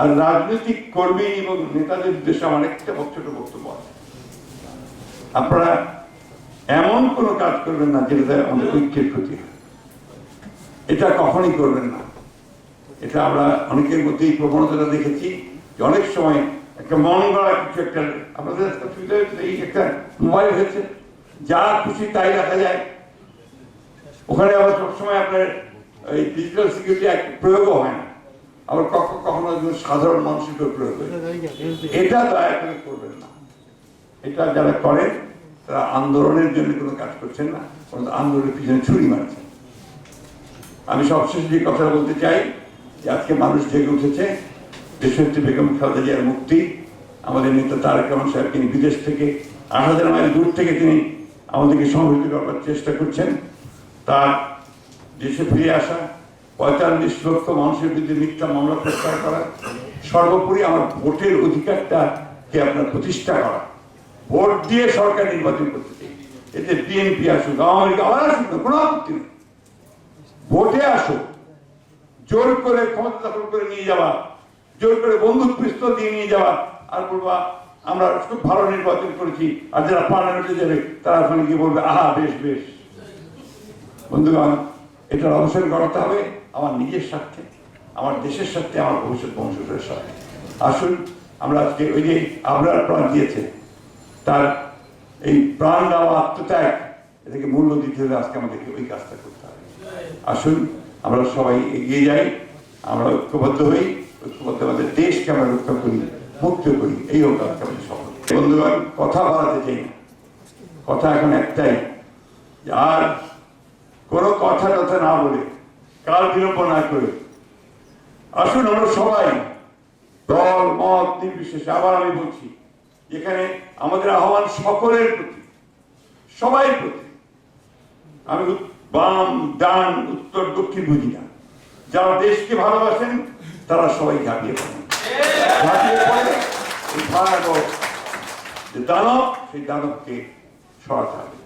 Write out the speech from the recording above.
আর রাজনৈতিক কর্মী এবং নেতাদের উদ্দেশ্যে আমার একটা ছোট বক্তব্য আছে। আপনারা এমন কোনো কাজ করবেন না যেটাতে আমাদের ঐক্যের ক্ষতি হয়। এটা কখনই করবেন না। এটা আমরা অনেকের মধ্যেই প্রবণতাটা দেখেছি যে অনেক সময় একটা মন গড়া কিছু একটা আপনাদের এই একটা মোবাইল হয়েছে, যা খুশি তাই রাখা যায়। ওখানে আবার সবসময় আপনার এই ডিজিটাল সিকিউরিটি প্রয়োগও হয় না। আবার কখনো কখনো একজন সাধারণ মানুষের প্রয়োগ এটা দয়া করে করবেন না। এটা যারা করেন তারা আন্দোলনের জন্য কোনো কাজ করছেন না আন্দোলনের পিছনে ছুরি মারছেন। আমি সবশেষে যে কথা বলতে চাই যে আজকে মানুষ জেগে উঠেছে দেশনেত্রী বেগম খালেদা জিয়ার মুক্তি আমাদের নেতা তারেক রহমান সাহেব তিনি বিদেশ থেকে আট হাজার মাইল দূর থেকে তিনি আমাদেরকে সংগঠিত করার চেষ্টা করছেন। তার দেশে ফিরে আসা পঁয়তাল্লিশ লক্ষ মানুষের বিরুদ্ধে মিথ্যা মামলা প্রত্যাহার করা। সর্বোপরি আমার ভোটের অধিকারটাকে আপনার প্রতিষ্ঠা করা। ভোট দিয়ে সরকার নির্বাচন করতে চাই। এতে বিএনপি আসুক, আওয়ামী লীগ, আবার আসুক না, কোনো আপত্তি নেই। ভোটে আসো জোর করে ক্ষমতা দখল করে নিয়ে যাওয়া, জোর করে বন্দুক পিস্তল দিয়ে নিয়ে যাওয়া, আর বলবা, আমরা খুব ভালো নির্বাচন করেছি, আর যারা পার্লামেন্টে যাবে, তারা ওখানে গিয়ে বলবে, আহা, বেশ বেশ। বন্ধুগণ, এটার অবসান করাতে হবে। আমার নিজের স্বার্থে, আমার দেশের স্বার্থে, আমার ভবিষ্যৎ বংশধরের স্বার্থে। আসুন, আমরা আজকে ওই যে আবরার প্রাণ দিয়েছে, তার এই প্রাণ দেওয়া আত্মত্যাগ, এটাকে মূল্য দিতে হলে আজকে আমাদেরকে ওই কাজটা করতে হবে। আসুন, আমরা সবাই এগিয়ে যাই, আমরা ঐক্যবদ্ধ হই, ঐক্যবদ্ধ আমাদের দেশকে আমরা রক্ষা করি, মুক্ত করি, এই হোক আজকে আমাদের সফল। বন্ধুগণ, কথা বাড়াতে চাই না। কথা এখন একটাই আর কোনো কথা টথা না বলে কাল বিলম্ব না করে আসুন আমরা সবাই দল, মত, নির্বিশেষে আবার আমি বলছি, এখানে আমাদের আহ্বান সকলের প্রতি, সবাই প্রতি। আমি বাম, ডান, উত্তর, দক্ষিণ বুঝি না। যারা দেশকে ভালোবাসেন, তারা সবাই ঝাঁপিয়ে পড়েন। দানব, সেই দানবকে সরাতে হবে।